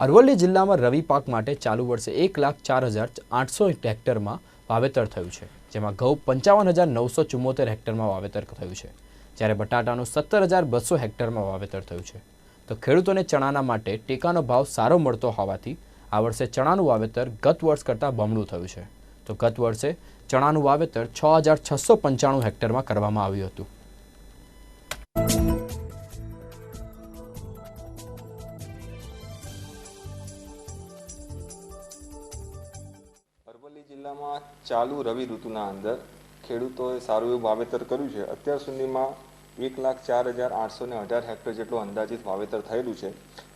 અરવલ્લી જિલ્લામાં રવિ પાક માટે ચાલુ વર્ષે એક લાખ ચાર હજાર આઠસો હેક્ટરમાં વાવેતર થયું છે, જેમાં ઘઉં પંચાવન હજાર નવસો ચુમ્મોતેર હેક્ટરમાં વાવેતર થયું છે, જ્યારે બટાટાનું સત્તર હજાર બસો હેક્ટરમાં વાવેતર થયું છે. તો ખેડૂતોને ચણાના માટે ટેકાનો ભાવ સારો મળતો હોવાથી આ વર્ષે ચણાનું વાવેતર ગત વર્ષ કરતાં બમણું થયું છે. તો ગત વર્ષે ચણાનું વાવેતર છ હજાર છસો પંચાણું હેક્ટરમાં કરવામાં આવ્યું હતું. જિલ્લામાં ચાલુ રવિ ઋતુના અંદર ખેડૂતોએ સારું એવું વાવેતર કર્યું છે. અત્યાર સુધીમાં એક લાખ ચાર હજાર આઠસો ને અઢાર હેક્ટર જેટલું અંદાજિત વાવેતર થયેલું છે,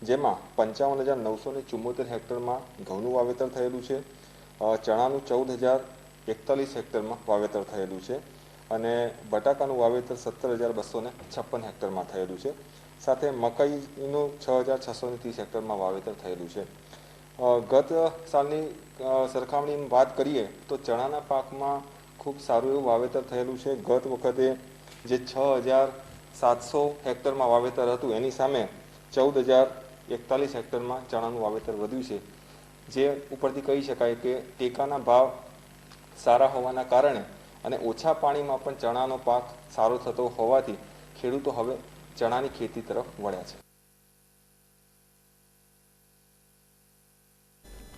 જેમાં પંચાવન હજાર નવસો ને ચુમ્મોતેર હેક્ટરમાં ઘઉંનું વાવેતર થયેલું છે ચણાનું ચૌદ હજાર એકતાલીસ હેક્ટરમાં વાવેતર થયેલું છે અને બટાકાનું વાવેતર સત્તર હજાર બસો ને છપ્પન હેક્ટરમાં થયેલું છે. સાથે મકાઈનું છ હજાર છસો ને ત્રીસ હેક્ટરમાં વાવેતર થયેલું છે. ગત સાલની સરખામણીની વાત કરીએ તો ચણાના પાકમાં ખૂબ સારું એવું વાવેતર થયેલું છે. ગત વખતે જે છ હજાર સાતસો હેક્ટરમાં વાવેતર હતું, એની સામે ચૌદ હજાર એકતાલીસ હેક્ટરમાં ચણાનું વાવેતર વધ્યું છે. જે ઉપરથી કહી શકાય કે ટેકાના ભાવ સારા હોવાના કારણે અને ઓછા પાણીમાં પણ ચણાનો પાક સારો થતો હોવાથી ખેડૂતો હવે ચણાની ખેતી તરફ વળ્યા છે.